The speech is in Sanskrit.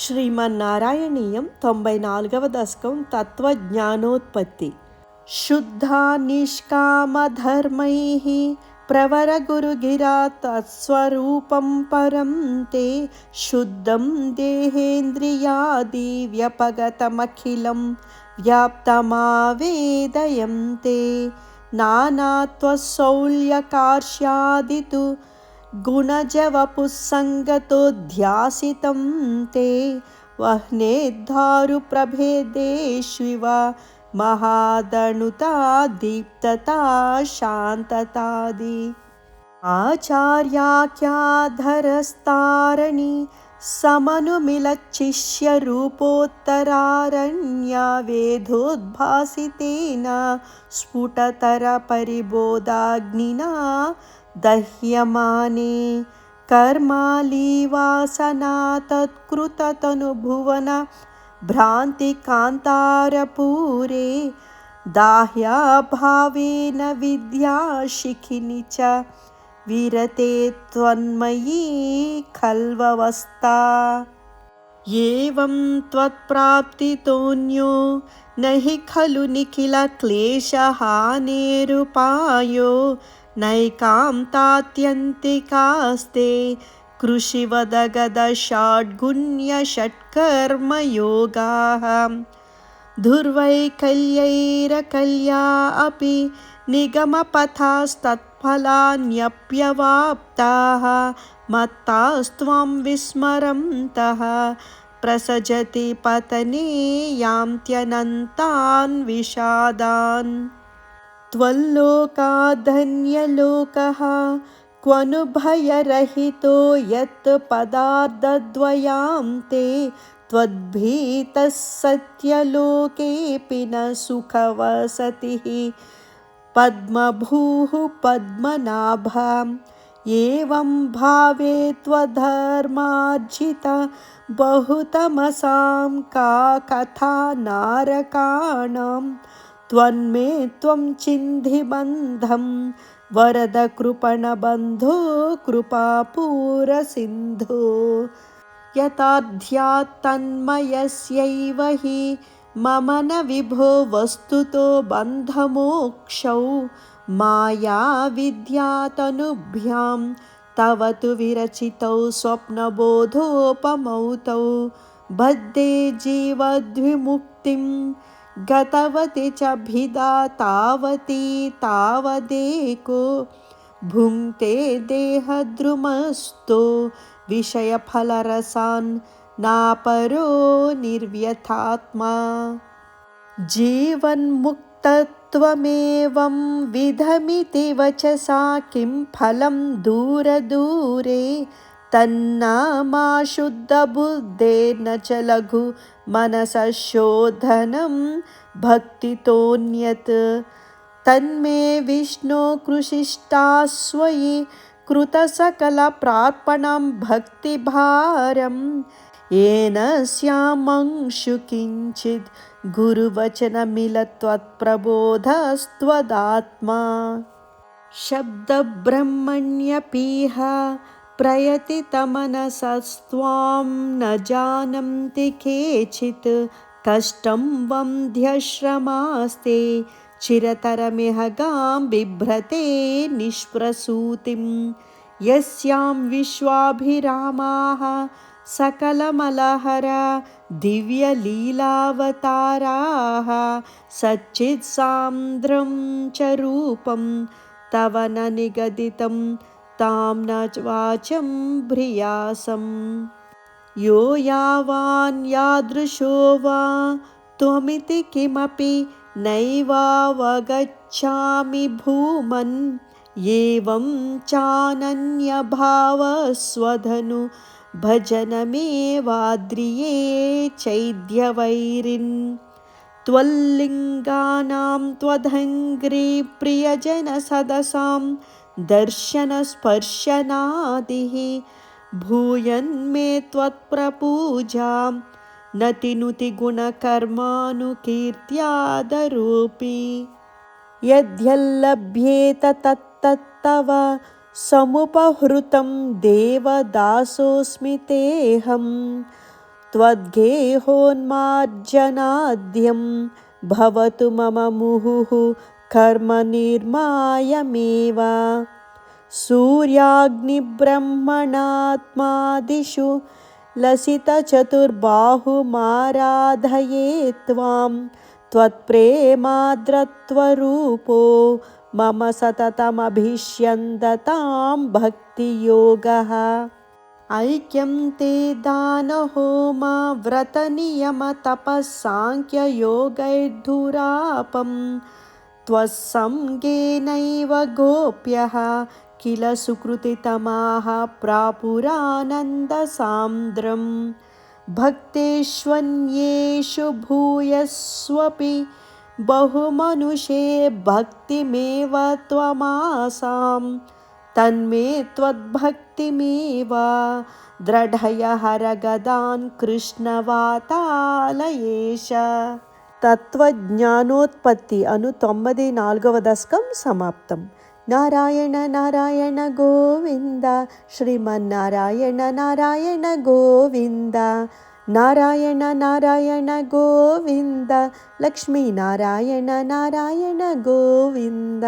శ్రీమన్నారాయణీయం తొంభై నాలుగవ దశకం తత్వజ్ఞానోత్పత్తి శుద్ధా నిష్కామధర్మైः ప్రవరగురుగిరా తత్స్వరూపం పరం తే శుద్ధం దేహేంద్రియాది వ్యపగతమఖిలం వ్యాప్తమావేదయం తే नानात्वसौल्यकार्ष्यादितु गुणजवपुस्सङ्गतोऽध्यासितं ते वह्नेद्धारुप्रभेदेष्विव महादणुता दीप्तता शान्ततादि आचार्याख्याधरस्तारणि समनुमिलच्छिष्यरूपोत्तरारण्या वेदोद्भासितेन स्फुटतरपरिबोधाग्निना दह्यमाने कर्मालीवासना तत्कृततनुभुवन भ्रान्तिकान्तारपूरे दाह्याभावेन विद्याशिखिनि च विरते त्वन्मयी खल्ववस्था एवं त्वत्प्राप्तितोऽन्यो न हि खलु निखिलक्लेशहानेरुपायो नैकां तात्यन्तिकास्ते कृषिवदगदषाड्गुण्यषट्कर्मयोगाः। धुर्वैकल्यैरकल्या अपि निगमपथास्तत्फलान्यप्यवाप्ताः। मत्तास्त्वं विस्मरन्तः। प्रसजति पतने यान्त्यनन्तान् विषादान् त्वल्लोकाधन्यलोकः क्वनुभयरहितो यत् पदार्धद्वयां ते त्वद्भीतः सत्यलोकेऽपि न सुखवसतिः। पद्मभूः पद्मनाभाम् एवं भावे त्वधर्मार्जिता बहुतमसां का कथा नारकाणां त्वन्मे त्वं चिन्धिबन्धं वरदकृपणबन्धो कृपापूरसिन्धो यथाध्यात्तन्मयस्यैव हि मम न विभो वस्तुतो बन्धमोक्षौ। मायाविद्यातनुभ्यां तव तु विरचितौ स्वप्नबोधोपमौ तौ बद्धे जीवद्विमुक्तिं गतवति च भिदा तावती तावदेको। भुङ्क्ते देहद्रुमस्तो विषयफलरसान् नापरो निर्व्यथात्मा। जीवन्मुक्तत्वमेवं विधमिति वचसा किं फलं दूरदूरे। तन्नामाशुद्धबुद्धेर्न च लघु मनसशोधनं भक्तितोऽन्यत्। तन्मे विष्णो कृशिष्टास्वयि कृतसकलप्रार्पणं भक्तिभारं। येन स्यामंशु किञ्चित् गुरुवचनमिलत्वत्प्रबोधस्त्वदात्मा। शब्दब्रह्मण्यपीह प्रयतितमनसस्त्वां न जानन्ति केचित्। कष्टं वन्ध्यश्रमास्ते चिरतरमिह गां बिभ्रते निष्प्रसूतिं यस्यां विश्वाभिरामाः सकलमलहर दिव्यलीलावताराः सच्चित्सान्द्रं च रूपं तव न निगदितं तां न वाचं भ्रियासं। यो यावान् यादृशो वा त्वमिति किमपि नैवावगच्छामि भूमन्। एवं चानन्यभावस्वधनु भजनमेवाद्रिये चैद्यवैरिन्। त्वल्लिङ्गानां त्वदङ्घ्रिप्रियजनसदसां दर्शनस्पर्शनादिः। भूयन्मे त्वत्प्रपूजां नतिनुतिगुणकर्मानुकीर्त्यादरोऽपि यद्यल्लभ्येत तत्तत्तव समुपहृतं देवदासोऽस्मि तेऽहं त्वद्गेहोन्मार्जनाद्यं भवतु मम मुहुः कर्मनिर्मायमेव। सूर्याग्निब्रह्मणात्मादिषु लसितचतुर्बाहुमाराधये त्वां त्वत्प्रेमाद्रत्वरूपो मम सततमभिष्यन्दतां भक्तियोगः। ऐक्यं ते दानहोमा त्वस्सङ्गेनैव गोप्यः किल सुकृतितमाः प्रापुरानन्दसान्द्रं भक्तेष्वन्येषु भूयस्वपि बहुमनुषे भक्तिमेव त्वमासां तन्मे त्वद्भक्तिमेव दृढय हरगदान् कृष्णवातालयेश। తత్వజ్ఞానోత్పత్తి అను తొమ్మిది నాలుగవ దశకం సమాప్తం. నారాయణ నారాయణ గోవింద. శ్రీమన్నారాయణ నారాయణ గోవింద. నారాయణ నారాయణ గోవింద. లక్ష్మీనారాయణ నారాయణ గోవింద.